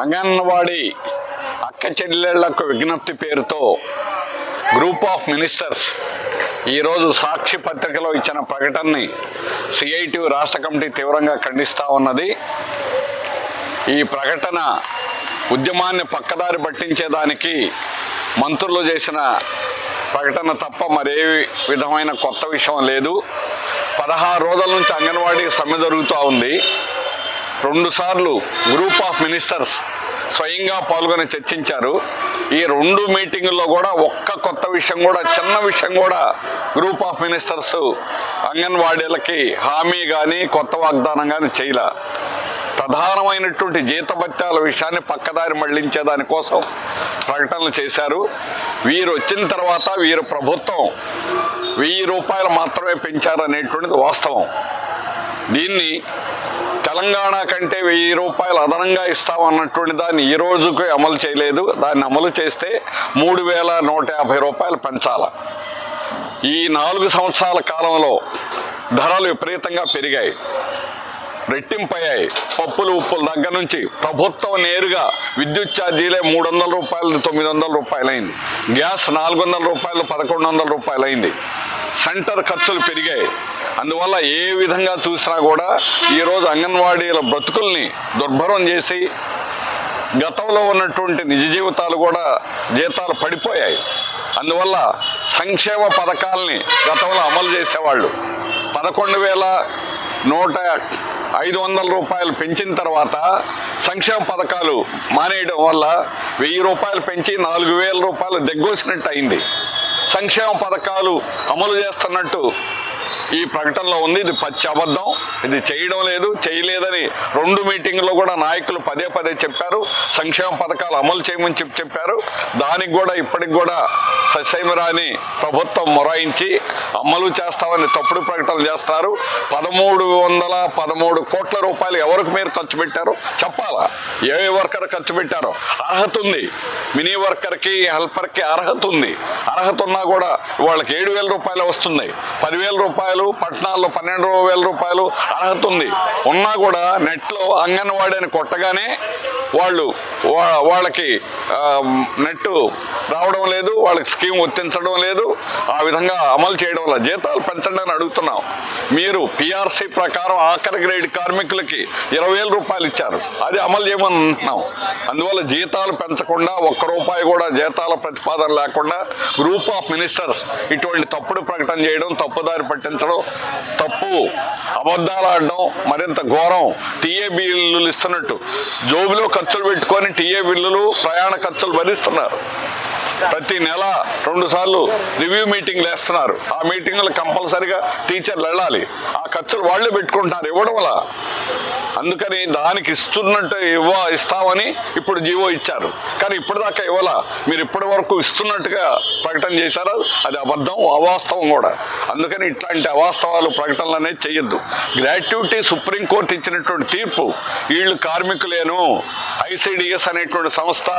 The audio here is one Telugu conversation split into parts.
అంగన్వాడీ అక్క చెల్లెళ్ళకు విజ్ఞప్తి పేరుతో గ్రూప్ ఆఫ్ మినిస్టర్స్ ఈరోజు సాక్షి పత్రికలో ఇచ్చిన ప్రకటనని సిఐటి రాష్ట్ర కమిటీ తీవ్రంగా ఖండిస్తూ ఉన్నది. ఈ ప్రకటన ఉద్యమాన్ని పక్కదారి పట్టించేదానికి మంత్రులు చేసిన ప్రకటన తప్ప మరే విధమైన కొత్త విషయం లేదు. పదహారు రోజుల నుంచి అంగన్వాడీ సమ్మె జరుగుతూ ఉంది. రెండుసార్లు గ్రూప్ ఆఫ్ మినిస్టర్స్ స్వయంగా పాల్గొని చర్చించారు. ఈ రెండు మీటింగుల్లో కూడా ఒక్క కొత్త విషయం కూడా చిన్న విషయం కూడా గ్రూప్ ఆఫ్ మినిస్టర్స్ అంగన్వాడీలకి హామీ కానీ కొత్త వాగ్దానం కానీ చేయలే. ప్రధానమైనటువంటి జీతభత్యాల విషయాన్ని పక్కదారి మళ్ళించే దానికోసం ప్రకటనలు చేశారు. వీరు వచ్చిన తర్వాత వీరు ప్రభుత్వం వెయ్యి రూపాయలు మాత్రమే పెంచారనేటువంటిది వాస్తవం. దీన్ని తెలంగాణ కంటే వెయ్యి రూపాయలు అదనంగా ఇస్తామన్నటువంటి దాన్ని ఈ రోజుకు అమలు చేయలేదు. దాన్ని అమలు చేస్తే మూడు వేల నూట యాభై రూపాయలు పెంచాల. ఈ నాలుగు సంవత్సరాల కాలంలో ధరలు విపరీతంగా పెరిగాయి. రెట్టింపయ్యాయి. పప్పులు ఉప్పుల దగ్గర నుంచి ప్రభుత్వం నేరుగా విద్యుత్ ఛార్జీలే మూడు వందల రూపాయలు తొమ్మిది వందల రూపాయలైంది. గ్యాస్ నాలుగు వందల రూపాయలు పదకొండు వందల రూపాయలు అయింది సెంటర్ ఖర్చులు పెరిగాయి. అందువల్ల ఏ విధంగా చూసినా కూడా ఈరోజు అంగన్వాడీల బ్రతుకుల్ని దుర్భరం చేసి గతంలో ఉన్నటువంటి నిజ జీవితాలు కూడా జీతాలు పడిపోయాయి. అందువల్ల సంక్షేమ పథకాల్ని గతంలో అమలు చేసేవాళ్ళు పదకొండు వేల నూట ఐదు వందల రూపాయలు పెంచిన తర్వాత సంక్షేమ పథకాలు మానేయడం వల్ల వెయ్యి రూపాయలు పెంచి నాలుగు వేల రూపాయలు దగ్గోసినట్టు అయింది. సంక్షేమ పథకాలు అమలు చేస్తున్నట్టు ఈ ప్రకటనలో ఉంది ఇది పచ్చి అబద్ధం ఇది చేయడం లేదు చేయలేదని రెండు మీటింగ్లో కూడా నాయకులు పదే పదే చెప్పారు సంక్షేమ పథకాలు అమలు చేయమని చెప్పి చెప్పారు. దానికి కూడా ఇప్పటికి కూడా సస్యమరాని ప్రభుత్వం మొరాయించి అమలు చేస్తామని తప్పుడు ప్రకటనలు చేస్తారు పదమూడు వందల పదమూడు కోట్ల రూపాయలు ఎవరికి మీరు ఖర్చు పెట్టారో? చెప్పాలా? ఏ వర్కర్ ఖర్చు పెట్టారో? అర్హత ఉంది. మినీ వర్కర్కి హెల్పర్కి అర్హత ఉంది. అర్హత ఉన్నా కూడా వాళ్ళకి ఏడు వేల రూపాయలు వస్తున్నాయి. పదివేల రూపాయలు పట్టణాల్లో పన్నెండు వేల రూపాయలు అర్హత ఉంది. ఉన్నా కూడా నెట్లో అంగన్వాడీ అని కొట్టగానే వాళ్ళు వాళ్ళకి నెట్ రావడం లేదు వాళ్ళకి స్కీమ్ వర్తించడం లేదు. ఆ విధంగా అమలు చేయడం వల్ల జీతాలు పెంచండి అని అడుగుతున్నాం. మీరు పిఆర్సీ ప్రకారం ఆఖరి గ్రేడ్ కార్మికులకి ఇరవై వేల రూపాయలు ఇచ్చారు. అది అమలు చేయమని అంటున్నాం. అందువల్ల జీతాలు పెంచకుండా ఒక్క రూపాయి కూడా జీతాల ప్రతిపాదన లేకుండా గ్రూప్ ఆఫ్ మినిస్టర్స్ ఇటువంటి తప్పుడు ప్రకటన చేయడం తప్పుదారి పట్టించడం తప్పు అబద్ధాలు ఆడడం మరింత ఘోరం టీఏ బిల్లులు ఇస్తున్నట్టు జోబులో ఖర్చులు పెట్టుకొని టీఏ బిల్లులు ప్రయాణ ఖర్చులు భరిస్తున్నారు. ప్రతి నెల రెండు సార్లు రివ్యూ మీటింగ్లు వేస్తున్నారు. ఆ మీటింగ్లు కంపల్సరిగా టీచర్లు వెళ్ళాలి. ఆ ఖర్చులు వాళ్ళే పెట్టుకుంటున్నారు. ఇవ్వడం వల్ల అందుకని దానికి ఇస్తున్నట్టు ఇవ్వ ఇస్తామని ఇప్పుడు జీవో ఇచ్చారు. కానీ ఇప్పటిదాకా ఇవ్వాల. మీరు ఇప్పటి వరకు ఇస్తున్నట్టుగా ప్రకటన చేశారు. అది అబద్ధం అవాస్తవం కూడా. అందుకని ఇట్లాంటి అవాస్తవాలు ప్రకటనలు అనేది చేయొద్దు. గ్రాట్యుటీ సుప్రీంకోర్టు ఇచ్చినటువంటి తీర్పు వీళ్ళు కార్మికులేను. ఐసిడిఎస్ అనేటువంటి సంస్థ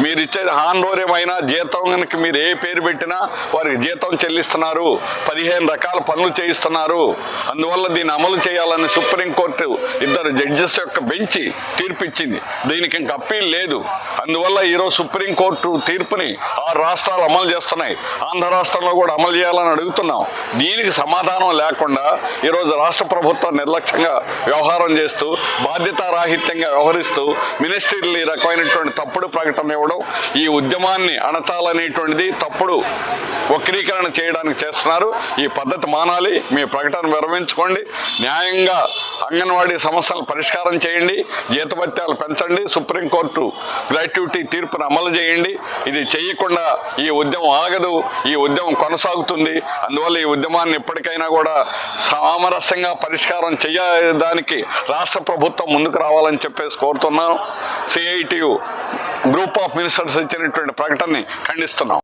మీరు ఇచ్చేది హాన్రోర్యమైన జీతానికి మీరు ఏ పేరు పెట్టినా వారికి జీతం చెల్లిస్తున్నారు. పదిహేను రకాల పనులు చేయిస్తున్నారు. అందువల్ల దీన్ని అమలు చేయాలని సుప్రీంకోర్టు ఇద్దరు జడ్జెస్ యొక్క బెంచి తీర్పిచ్చింది. దీనికి ఇంక అప్పీల్ లేదు. అందువల్ల ఈరోజు సుప్రీంకోర్టు తీర్పుని ఆరు రాష్ట్రాలు అమలు చేస్తున్నాయి. ఆంధ్ర రాష్ట్రంలో కూడా అమలు చేయాలని అడుగుతున్నాం. దీనికి సమాధానం లేకుండా ఈరోజు రాష్ట్ర ప్రభుత్వం నిర్లక్ష్యంగా వ్యవహారం చేస్తూ బాధ్యతారాహిత్యంగా వ్యవహరిస్తూ మినిస్ట్రీలు ఈ రకమైనటువంటి తప్పుడు ప్రకటన ఇవ్వడం ఈ ఉద్యమాన్ని అణచాలనేటువంటిది తప్పుడు వక్రీకరణ చేయడానికి చేస్తున్నారు. ఈ పద్ధతి మానాలి. మీ ప్రకటన విరమించుకోండి. న్యాయంగా అంగన్వాడీ సమస్యలను పరిష్కారం చేయండి జీతభత్యాలు పెంచండి సుప్రీంకోర్టు గ్రాట్యుటీ తీర్పును అమలు చేయండి. ఇది చేయకుండా ఈ ఉద్యమం ఆగదు ఈ ఉద్యమం కొనసాగుతుంది. అందువల్ల ఈ ఉద్యమాన్ని ఎప్పటికైనా కూడా సామరస్యంగా పరిష్కారం చేయడానికి రాష్ట్ర ప్రభుత్వం ముందుకు రావాలని చెప్పేసి కోరుతున్నాను. సిఐటియు గ్రూప్ ఆఫ్ మినిస్టర్స్ ఇచ్చినటువంటి ప్రకటనని ఖండిస్తున్నాం.